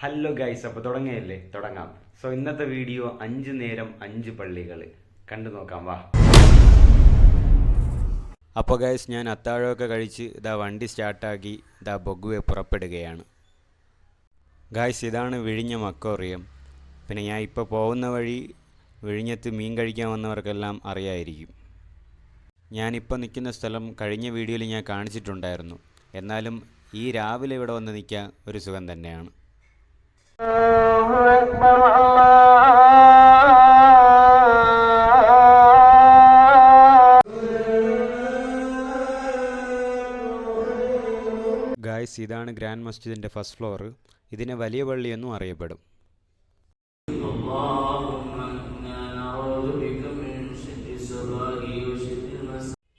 Hello guys അപ്പോൾ തുടങ്ങിയല്ലേ? തുടങ്ങാം. So ഇന്നത്തെ വീഡിയോ അഞ്ച് നേരം അഞ്ച് പള്ളികൾ കണ്ടു നോക്കാം വാ. അപ്പോൾ ഗൈസ് ഞാൻ അത്താഴമൊക്കെ കഴിച്ച് ഇതാ വണ്ടി സ്റ്റാർട്ടാക്കി ഇതാ ബൊഗുവെ പുറപ്പെടുകയാണ്. ഗായ്സ് ഇതാണ് വിഴിഞ്ഞ മക്കോറിയം. പിന്നെ ഞാൻ ഇപ്പോൾ പോകുന്ന വഴി വിഴിഞ്ഞത്ത് മീൻ കഴിക്കാൻ വന്നവർക്കെല്ലാം അറിയായിരിക്കും. ഞാനിപ്പോൾ നിൽക്കുന്ന സ്ഥലം കഴിഞ്ഞ വീഡിയോയിൽ ഞാൻ കാണിച്ചിട്ടുണ്ടായിരുന്നു. എന്നാലും ഈ രാവിലെ ഇവിടെ വന്ന് നിൽക്കാൻ ഒരു സുഖം തന്നെയാണ്. ഗായ്സ് ഇതാണ് ഗ്രാൻഡ് മസ്ജിദിന്റെ ഫസ്റ്റ് ഫ്ലോർ ഇതിനെ വലിയ പള്ളി എന്നും അറിയപ്പെടും.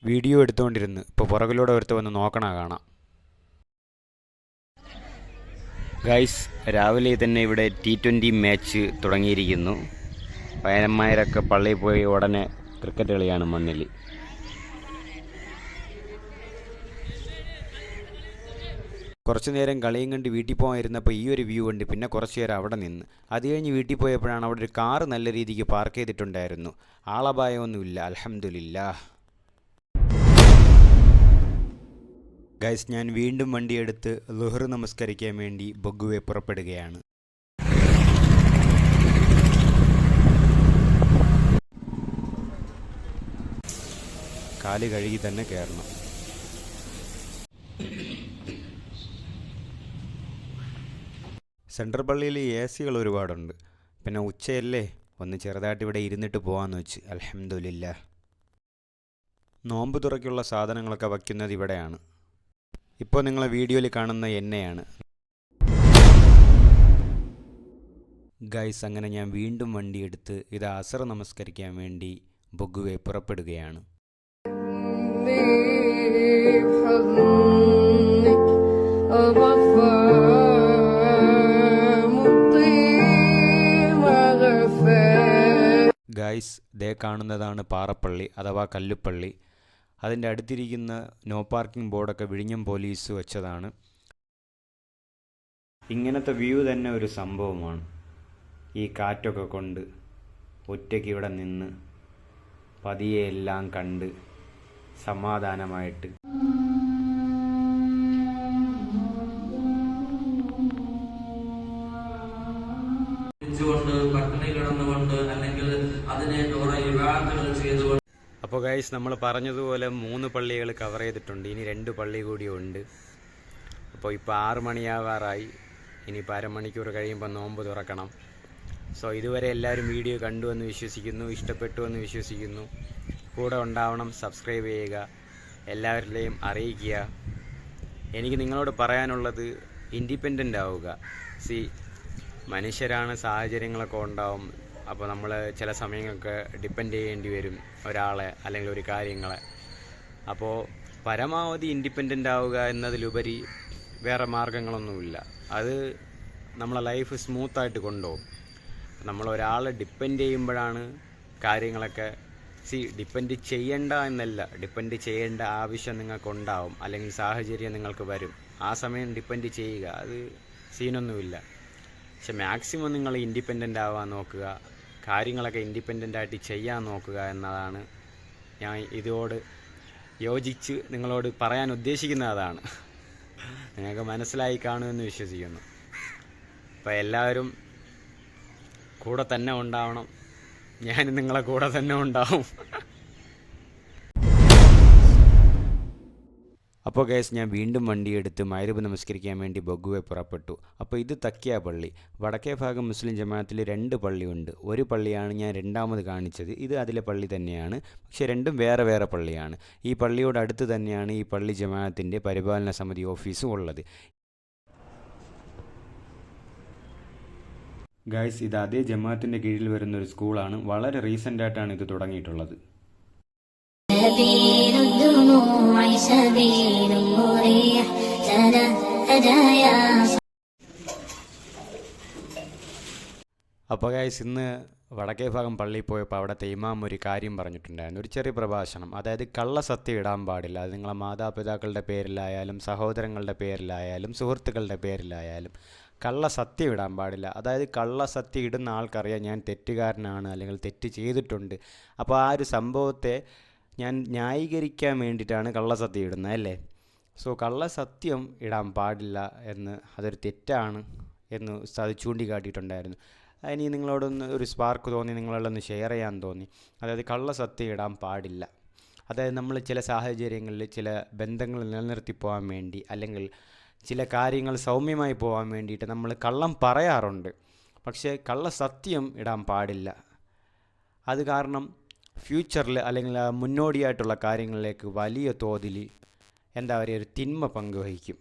വീഡിയോ എടുത്തുകൊണ്ടിരുന്നു ഇപ്പോൾ പുറകിലൂടെ ഒരുത്ത വന്ന് നോക്കണ കാണാം. ഗൈസ് രാവിലെ തന്നെ ഇവിടെ ടി ട്വന്റി മാച്ച് തുടങ്ങിയിരിക്കുന്നു. പയനന്മാരൊക്കെ പള്ളിയിൽ പോയി ഉടനെ ക്രിക്കറ്റ് കളിയാണ് മണ്ണിൽ. കുറച്ചു നേരം കളിയും കണ്ട് വീട്ടിൽ പോകാനിരുന്നപ്പോൾ ഈ ഒരു വ്യൂ കണ്ട് പിന്നെ കുറച്ച് നേരം അവിടെ നിന്ന്. അത് കഴിഞ്ഞ് വീട്ടിൽ പോയപ്പോഴാണ് അവിടെ ഒരു കാറ് നല്ല രീതിക്ക് പാർക്ക് ചെയ്തിട്ടുണ്ടായിരുന്നു. ആളപായമൊന്നുമില്ല. അലഹമില്ല ഗൈസ് ഞാൻ വീണ്ടും വണ്ടിയെടുത്ത് ലുഹർ നമസ്കരിക്കാൻ വേണ്ടി ബൊഗുവെ പുറപ്പെടുകയാണ്. കാൽ കഴുകി തന്നെ കയറണം. സെൻട്രൽ പള്ളിയിൽ എ സികൾ ഒരുപാടുണ്ട്. പിന്നെ ഉച്ചയല്ലേ? ഒന്ന് ചെറുതായിട്ട് ഇവിടെ ഇരുന്നിട്ട് പോകാമെന്ന് വെച്ച്. അലഹമില്ല നോമ്പ് തുറയ്ക്കുള്ള സാധനങ്ങളൊക്കെ വയ്ക്കുന്നത് ഇവിടെയാണ്. ഇപ്പോൾ നിങ്ങൾ വീഡിയോയിൽ കാണുന്ന എന്നെയാണ്. ഗൈസ് അങ്ങനെ ഞാൻ വീണ്ടും വണ്ടിയെടുത്ത് ഇത് അസർ നമസ്കരിക്കാൻ വേണ്ടി ബൊഗുവെ പുറപ്പെടുകയാണ്. ഗൈസ് ദേ കാണുന്നതാണ് പാറപ്പള്ളി അഥവാ കല്ലുപ്പള്ളി. അതിന്റെ അടുത്തിരിക്കുന്ന നോ പാർക്കിംഗ് ബോർഡൊക്കെ വിഴിഞ്ഞം പോലീസ് വെച്ചതാണ്. ഇങ്ങനത്തെ വ്യൂ തന്നെ ഒരു സംഭവമാണ്. ഈ കാറ്റൊക്കെ കൊണ്ട് ഒറ്റയ്ക്ക് ഇവിടെ നിന്ന് പതിയെ എല്ലാം കണ്ട് സമാധാനമായിട്ട്. കൊണ്ട് പട്ടിണി കിടന്നുകൊണ്ട് അല്ലെങ്കിൽ അതിനെ കുറെ വിവാഹങ്ങൾ ചെയ്തുകൊണ്ട് അപ്പോൾ ഗൈസ് നമ്മൾ പറഞ്ഞതുപോലെ മൂന്ന് പള്ളികൾ കവർ ചെയ്തിട്ടുണ്ട്. ഇനി രണ്ട് പള്ളി കൂടി ഉണ്ട്. അപ്പോൾ ഇപ്പോൾ ആറ് മണിയാവാറായി. ഇനിയിപ്പോൾ അരമണിക്കൂർ കഴിയുമ്പോൾ നോമ്പ് തുറക്കണം. സോ ഇതുവരെ എല്ലാവരും വീഡിയോ കണ്ടു എന്ന് വിശ്വസിക്കുന്നു ഇഷ്ടപ്പെട്ടു എന്ന് വിശ്വസിക്കുന്നു. കൂടെ ഉണ്ടാവണം സബ്സ്ക്രൈബ് ചെയ്യുക എല്ലാവരിലെയും അറിയിക്കുക. എനിക്ക് നിങ്ങളോട് പറയാനുള്ളത് ഇൻഡിപെൻഡന്റ് ആവുക. സി മനുഷ്യരാണ് സാഹചര്യങ്ങളൊക്കെ ഉണ്ടാവും. അപ്പോൾ നമ്മൾ ചില സമയങ്ങൾക്ക് ഡിപ്പെൻഡ് ചെയ്യേണ്ടി വരും ഒരാളെ അല്ലെങ്കിൽ ഒരു കാര്യങ്ങളെ. അപ്പോൾ പരമാവധി ഇൻഡിപെൻഡന്റ് ആവുക എന്നതിലുപരി വേറെ മാർഗങ്ങളൊന്നുമില്ല. അത് നമ്മളെ ലൈഫ് സ്മൂത്തായിട്ട് കൊണ്ടുപോകും. നമ്മൾ ഒരാളെ ഡിപ്പെൻഡ് ചെയ്യുമ്പോഴാണ് കാര്യങ്ങളൊക്കെ സി ഡിപ്പെൻഡ് ചെയ്യണ്ട എന്നല്ല ഡിപ്പെൻഡ് ചെയ്യേണ്ട ആവശ്യം നിങ്ങൾക്കുണ്ടാവും അല്ലെങ്കിൽ സാഹചര്യം നിങ്ങൾക്ക് വരും. ആ സമയം ഡിപ്പെൻഡ് ചെയ്യുക അത് സീനൊന്നുമില്ല പക്ഷെ മാക്സിമം നിങ്ങൾ ഇൻഡിപെൻഡന്റ് ആവാൻ നോക്കുക. കാര്യങ്ങളൊക്കെ ഇൻഡിപെൻഡന്റ് ആയിട്ട് ചെയ്യാൻ നോക്കുക എന്നതാണ് ഞാൻ ഇതോട് യോജിച്ച് നിങ്ങളോട് പറയാൻ ഉദ്ദേശിക്കുന്ന അതാണ്. നിങ്ങൾക്ക് മനസ്സിലായി കാണുമെന്ന് വിശ്വസിക്കുന്നു. അപ്പോൾ എല്ലാവരും കൂടെ തന്നെ ഉണ്ടാവണം. ഞാൻ നിങ്ങളെ കൂടെ തന്നെ ഉണ്ടാവും. അപ്പോൾ ഗൈസ് ഞാൻ വീണ്ടും വണ്ടിയെടുത്ത് മൈരബ് നമസ്കരിക്കാൻ വേണ്ടി ബൊഗുവെ പുറപ്പെട്ടു. അപ്പോൾ ഇത് തക്കിയ പള്ളി. വടക്കേ ഭാഗം മുസ്ലിം ജമാഅത്തിൽ രണ്ട് പള്ളിയുണ്ട്. ഒരു പള്ളിയാണ് ഞാൻ രണ്ടാമത് കാണിച്ചത്. ഇത് അതിലെ പള്ളി തന്നെയാണ്. പക്ഷേ രണ്ടും വേറെ വേറെ പള്ളിയാണ്. ഈ പള്ളിയോട് അടുത്ത് തന്നെയാണ് ഈ പള്ളി ജമാഅത്തിന്റെ പരിപാലന സമിതി ഓഫീസും ഉള്ളത്. ഗൈസ് ഇത് അതേ ജമാഅത്തിന്റെ കീഴിൽ വരുന്ന ഒരു സ്കൂളാണ്. വളരെ റീസെന്റ് ആയിട്ടാണ് ഇത് തുടങ്ങിയിട്ടുള്ളത്. سبيل مريح تنهدى يا അപ്പോൾ ഗൈസ് ഇന്ന് വടക്കേ ഭാഗം പള്ളിയിൽ പോയപ്പോൾ അവിടുത്തെ ഇമാം ഒരു കാര്യം പറഞ്ഞിട്ടുണ്ടായിരുന്നു ഒരു ചെറിയ പ്രഭാഷണം അതായത് കള്ളസത്യം ഇടാൻ പാടില്ല അത് നിങ്ങളെ മാതാപിതാക്കളുടെ പേരിലായാലും സഹോദരങ്ങളുടെ പേരിലായാലും സുഹൃത്തുക്കളുടെ പേരിലായാലും കള്ളസത്യം ഇടാൻ പാടില്ല അതായത് കള്ളസത്യം ഇടുന്ന ആൾക്കറിയാം ഞാൻ തെറ്റുകാരനാണ് അല്ലെങ്കിൽ തെറ്റ് ചെയ്തിട്ടുണ്ട് അപ്പോൾ ആ ഒരു സംഭവത്തെ ഞാൻ ന്യായീകരിക്കാൻ വേണ്ടിയിട്ടാണ് കള്ളസത്യം ഇടുന്നത് അല്ലേ? സോ കള്ളസത്യം ഇടാൻ പാടില്ല എന്ന് അതൊരു തെറ്റാണ് എന്ന് ഉസ്താദ് ചൂണ്ടിക്കാട്ടിയിട്ടുണ്ടായിരുന്നു. അതിന് നിങ്ങളോടൊന്ന് ഒരു സ്പാർക്ക് തോന്നി നിങ്ങളോടൊന്ന് ഷെയർ ചെയ്യാൻ തോന്നി. അതായത് കള്ളസത്യം ഇടാൻ പാടില്ല. അതായത് നമ്മൾ ചില സാഹചര്യങ്ങളിൽ ചില ബന്ധങ്ങൾ നിലനിർത്തി പോകാൻ വേണ്ടി അല്ലെങ്കിൽ ചില കാര്യങ്ങൾ സൗമ്യമായി പോകാൻ വേണ്ടിയിട്ട് നമ്മൾ കള്ളം പറയാറുണ്ട്. പക്ഷേ കള്ളസത്യം ഇടാൻ പാടില്ല. അത് കാരണം ഫ്യൂച്ചറിൽ അല്ലെങ്കിൽ മുന്നോടിയായിട്ടുള്ള കാര്യങ്ങളിലേക്ക് വലിയ തോതിൽ എന്താ പറയുക ഒരു തിന്മ പങ്കുവഹിക്കും.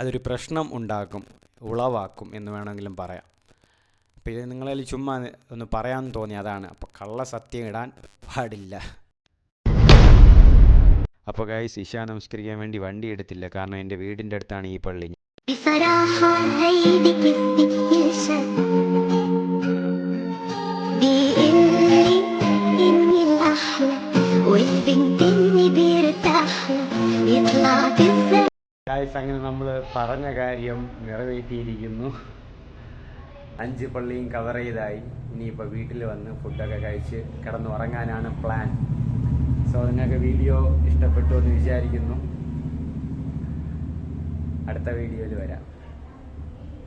അതൊരു പ്രശ്നം ഉണ്ടാക്കും ഉളവാക്കും എന്ന് വേണമെങ്കിലും പറയാം. അപ്പോൾ ഇത് നിങ്ങളിൽ ചുമ്മാ ഒന്ന് പറയാൻ തോന്നി അതാണ്. അപ്പോൾ കള്ള സത്യം ഇടാൻ പാടില്ല. അപ്പോൾ കൈ ഇഷ നമസ്കരിക്കാൻ വേണ്ടി വണ്ടി എടുത്തില്ല. കാരണം എന്റെ വീടിന്റെ അടുത്താണ് ഈ പള്ളി. The ഗൈസ് അങ്ങനെ നമ്മൾ പറഞ്ഞ കാര്യം നിറവേറ്റിയിരിക്കുന്നു. അഞ്ച് പള്ളിയും കവർ ചെയ്തായി. ഇനിയിപ്പോൾ വീട്ടിൽ വന്ന് ഫുഡൊക്കെ കഴിച്ച് കിടന്നുറങ്ങാനാണ് പ്ലാൻ സോ നിങ്ങൾക്ക് വീഡിയോ ഇഷ്ടപ്പെട്ടു എന്ന് വിചാരിക്കുന്നു. അടുത്ത വീഡിയോയിൽ വരാം.